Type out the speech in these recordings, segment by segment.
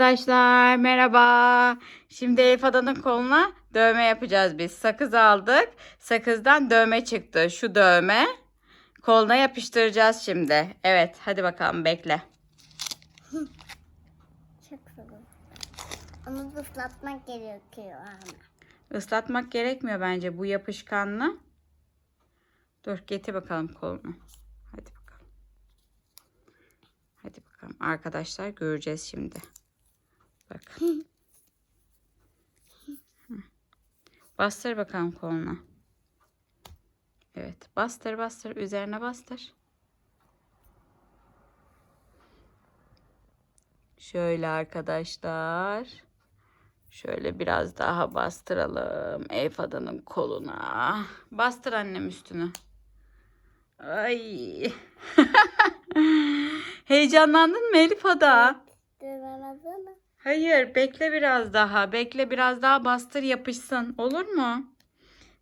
Arkadaşlar merhaba. Şimdi Elif Adan'ın koluna dövme yapacağız biz. Sakız aldık. Sakızdan dövme çıktı. Şu dövme. Koluna yapıştıracağız şimdi. Evet hadi bakalım bekle. Çok soğuk. Onu ıslatmak gerekiyor ama. Islatmak gerekmiyor bence bu yapışkanlı. Dur getir bakalım kolunu. Hadi bakalım. Hadi bakalım arkadaşlar göreceğiz şimdi. Bak. Bastır bakalım koluna. Evet bastır bastır üzerine bastır. Şöyle arkadaşlar. Şöyle biraz daha bastıralım Elif Adan'ın koluna. Bastır annem üstünü. Ay. Heyecanlandın mı Elif Ada? Mı? Hayır, bekle biraz daha. Bekle biraz daha bastır yapışsın. Olur mu?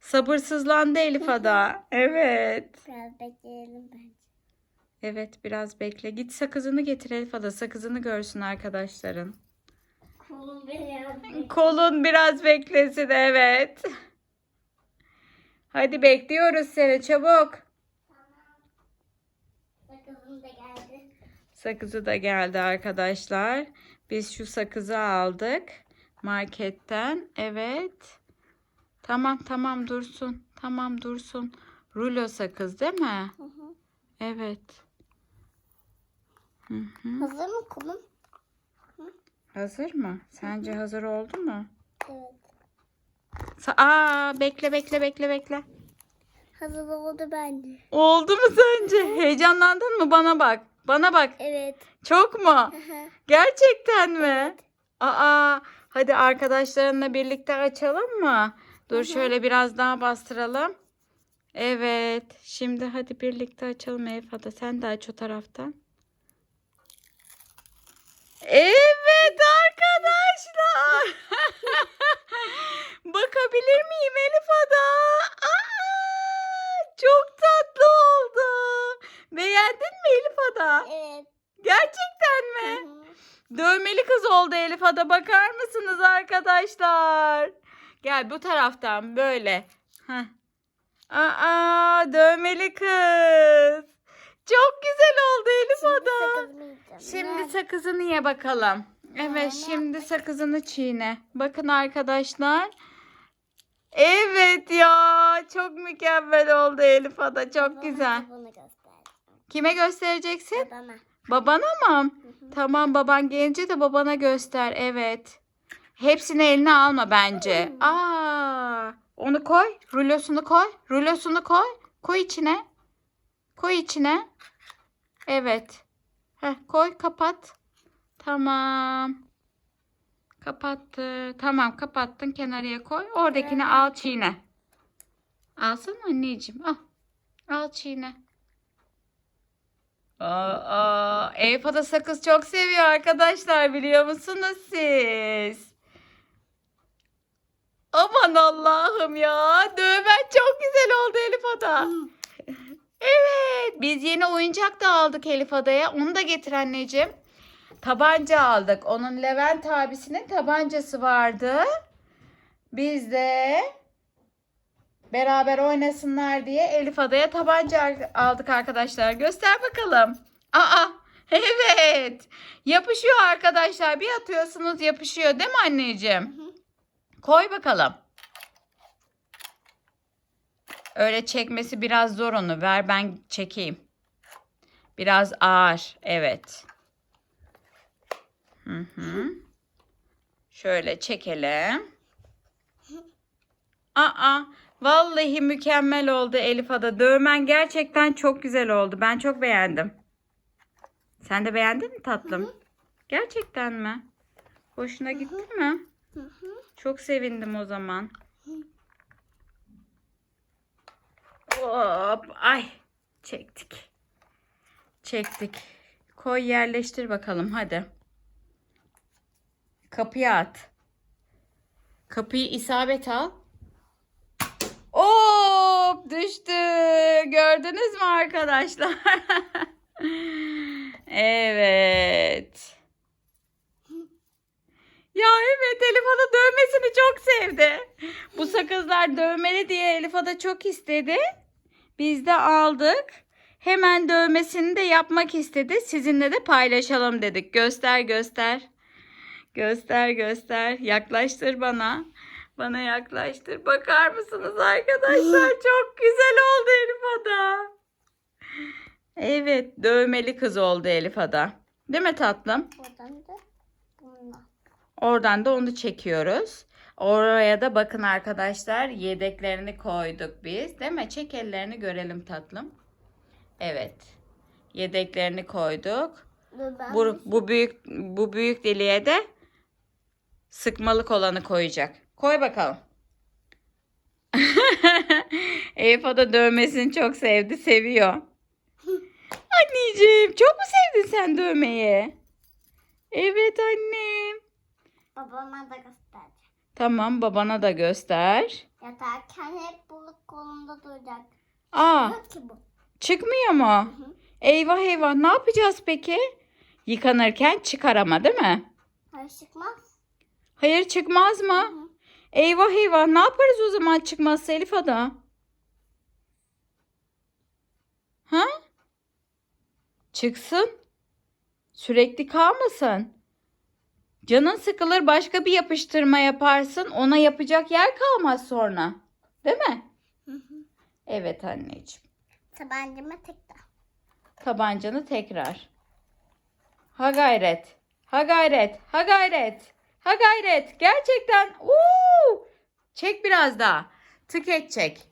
Sabırsızlandı Elif Ada. Evet. Biraz bekleyelim bence. Evet, biraz bekle. Git sakızını getir Elif Ada. Sakızını görsün arkadaşların. Kolum beni Kolun biraz beklesin evet. Hadi bekliyoruz seni çabuk. Sakızım da geldi. Sakızı da geldi arkadaşlar. Biz şu sakızı aldık marketten. Evet. Tamam tamam dursun. Tamam dursun. Rulo sakız değil mi? Hı hı. Evet. Hı hı. Hazır mı kolum? Hazır mı? Sence hazır oldu mu? Evet. Sa- Aa bekle bekle bekle bekle. Hazır oldu bence. Oldu mu sence? Heyecanlandın mı? Bana bak. Bana bak. Evet. Çok mu? Gerçekten mi? Aa, hadi arkadaşlarınla birlikte açalım mı? Dur şöyle biraz daha bastıralım. Evet. Şimdi hadi birlikte açalım Elif Ada. Sen de aç o taraftan. Evet arkadaşlar. Bakabilir miyim Elif Ada? Aa, çok tatlı oldu. Beğendin mi Elif Ada? Evet. Gerçekten Hı mi? hı. Dövmeli kız oldu Elif Ada. Bakar mısınız arkadaşlar? Gel bu taraftan böyle. Heh. Aa dövmeli kız. Çok güzel oldu Elif Ada. Şimdi sakızını ye bakalım. Evet şimdi sakızını çiğne. Bakın arkadaşlar. Evet ya çok mükemmel oldu Elif Ada. Çok güzel. Kime göstereceksin? Babama. Babana mı? Tamam baban gelince de babana göster. Evet. Hepsini eline alma bence. Aa, onu koy. Rulosunu koy. Rulosunu koy. Koy içine. Koy içine. Evet. Heh, koy kapat. Tamam. Kapattı. Tamam kapattın kenarıya koy. Oradakini al çiğne. Alsana anneciğim. Al. Al çiğne. Aa, da sakız çok seviyor arkadaşlar biliyor musunuz siz? Aman Allah'ım ya. Dövmen çok güzel oldu Elif Ada. Evet. Biz yeni oyuncak da aldık Elif Ada'ya. Onu da getir anneciğim. Tabanca aldık. Onun Levent abisinin tabancası vardı. Biz de beraber oynasınlar diye Elif Ada'ya tabanca aldık arkadaşlar. Göster bakalım. Aa evet. Yapışıyor arkadaşlar. Bir atıyorsunuz yapışıyor değil mi anneciğim? Koy bakalım. Öyle çekmesi biraz zor onu. Ver ben çekeyim. Biraz ağır. Evet. Hı hı. Şöyle çekelim. Aa, vallahi mükemmel oldu Elif Ada. Dövmen gerçekten çok güzel oldu. Ben çok beğendim. Sen de beğendin mi tatlım? Gerçekten mi? Hoşuna gitti mi? Hı hı. Çok sevindim o zaman. Hop, ay çektik. Çektik. Koy yerleştir bakalım hadi. Kapıya at. Kapıyı isabet al. Hop düştü. Gördünüz mü arkadaşlar? evet. Evet Elif Ada dövmesini çok sevdi. Bu sakızlar dövmeli diye Elif çok istedi. Biz de aldık. Hemen dövmesini de yapmak istedi. Sizinle de paylaşalım dedik. Göster göster. Göster göster. Yaklaştır bana. Bana yaklaştır. Bakar mısınız arkadaşlar? Çok güzel oldu Elif Ada. Evet dövmeli kız oldu Elif Ada. Değil mi tatlım? Oradan da bununla. Oradan da onu çekiyoruz. Oraya da bakın arkadaşlar yedeklerini koyduk biz. Değil mi? Çek ellerini görelim tatlım. Evet. Yedeklerini koyduk. Bu, bu büyük bu büyük deliğe de sıkmalık olanı koyacak. Koy bakalım. O da dövmesini çok sevdi, seviyor. Anneciğim, çok mu sevdin sen dövmeyi? Evet annem. babama da göstereceğim. Tamam, babana da göster. Yatarken hep bu kolumda duracak. Aa, Yok ki bu. çıkmıyor mu? Eyvah eyvah, ne yapacağız peki? Yıkanırken çıkar ama değil mi? Hayır çıkmaz. Hayır çıkmaz mı? Eyvah eyvah ne yaparız o zaman çıkmazsa Elif Ada? Ha? Çıksın. Sürekli kalmasın. Canın sıkılır başka bir yapıştırma yaparsın. Ona yapacak yer kalmaz sonra. Değil mi? Evet anneciğim. Tabancamı tekrar. Tabancanı tekrar. Ha gayret. Ha gayret. Ha gayret. Ha gayret. Gerçekten. Uuu. Çek biraz daha. Tık et çek.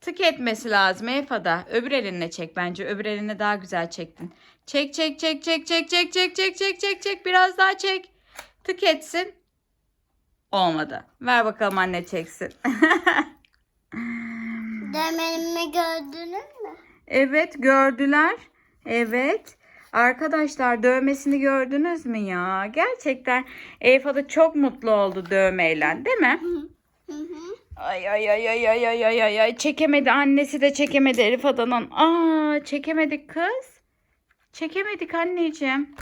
Tık etmesi lazım Efa'da. Öbür elinle çek bence. Öbür elinle daha güzel çektin. Çek çek çek çek çek çek çek çek çek çek çek. Biraz daha çek. Tık etsin. Olmadı. Ver bakalım anne çeksin. Dövmenimi gördünüz mü? Evet gördüler. Evet. Arkadaşlar dövmesini gördünüz mü ya? Gerçekten Eyfa da çok mutlu oldu dövmeyle değil mi? Hı hı. Ay ay ay ay ay ay ay ay ay çekemedi annesi de çekemedi Elif Adan'ın. Aa çekemedik kız. Çekemedik anneciğim.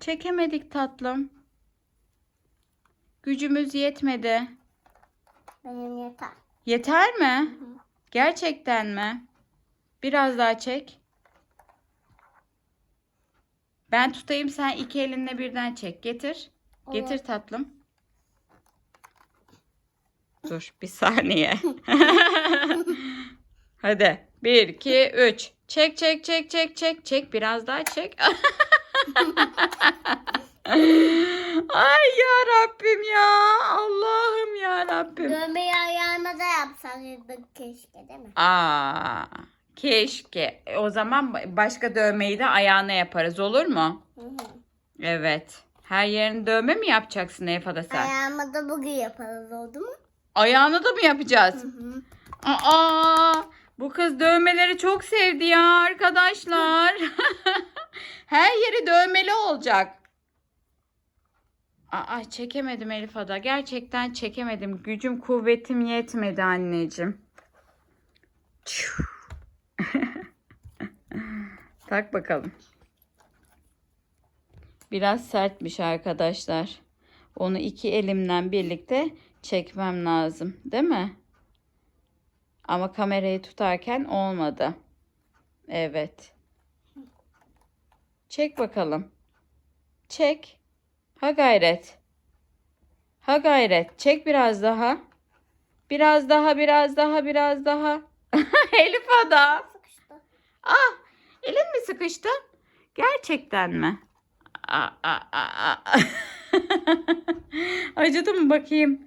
Çekemedik tatlım. Gücümüz yetmedi. Benim yeter. Yeter mi? Gerçekten mi? Biraz daha çek. Ben tutayım sen iki elinle birden çek. Getir. Getir tatlım. Dur bir saniye. Hadi. Bir, iki, üç. Çek, çek, çek, çek, çek, çek. Biraz daha çek. Ay ya Rabbim ya. Allah'ım ya Rabbim. Dövmeyi ayağıma da yapsaydık keşke değil mi? Aa, keşke. E, O zaman başka dövmeyi de ayağına yaparız olur mu? Hı hı. Evet. Her yerini dövme mi yapacaksın Efa'da sen? Ayağıma da bugün yaparız oldu mu? Ayağını da mı yapacağız? Hı hı. Aa, bu kız dövmeleri çok sevdi ya arkadaşlar. Her yeri dövmeli olacak. Aa, çekemedim Elif Ada. Gerçekten çekemedim. Gücüm kuvvetim yetmedi anneciğim. Çiu. Tak bakalım. Biraz sertmiş arkadaşlar. Onu iki elimden birlikte çekmem lazım. Değil mi? Ama kamerayı tutarken olmadı. Evet. Çek bakalım. Çek. Ha gayret. Ha gayret. Çek biraz daha. Biraz daha, biraz daha, biraz daha. Elif Ada. Ah, elin mi sıkıştı? Gerçekten mi? Aa, aa, aa, aa. Acıdı mı bakayım?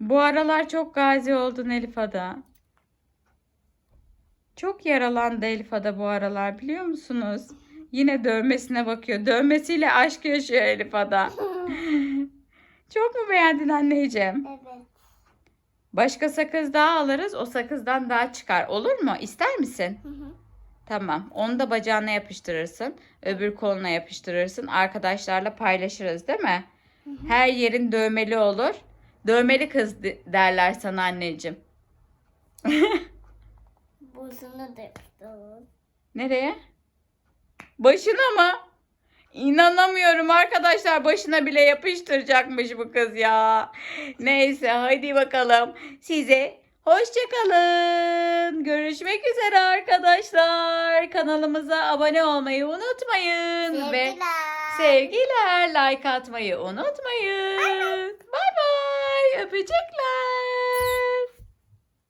Bu aralar çok gazi oldun Elif Ada. Çok yaralandı Elif Ada bu aralar biliyor musunuz? Yine dövmesine bakıyor. Dövmesiyle aşk yaşıyor Elif Ada. Çok mu beğendin anneciğim? Evet. Başka sakız daha alırız. O sakızdan daha çıkar. Olur mu? İster misin? Hı hı. Tamam. Onu da bacağına yapıştırırsın. Öbür koluna yapıştırırsın. Arkadaşlarla paylaşırız değil mi? Her yerin dövmeli olur. Dövmeli kız de- derler sana anneciğim. Buzunu da yapıştırırız. Nereye? Başına mı? İnanamıyorum arkadaşlar başına bile yapıştıracakmış bu kız ya. Neyse hadi bakalım size hoşçakalın. Görüşmek üzere arkadaşlar. Kanalımıza abone olmayı unutmayın. Ve Sevgiler. sevgiler like atmayı unutmayın. Bay bay. Öpecekler.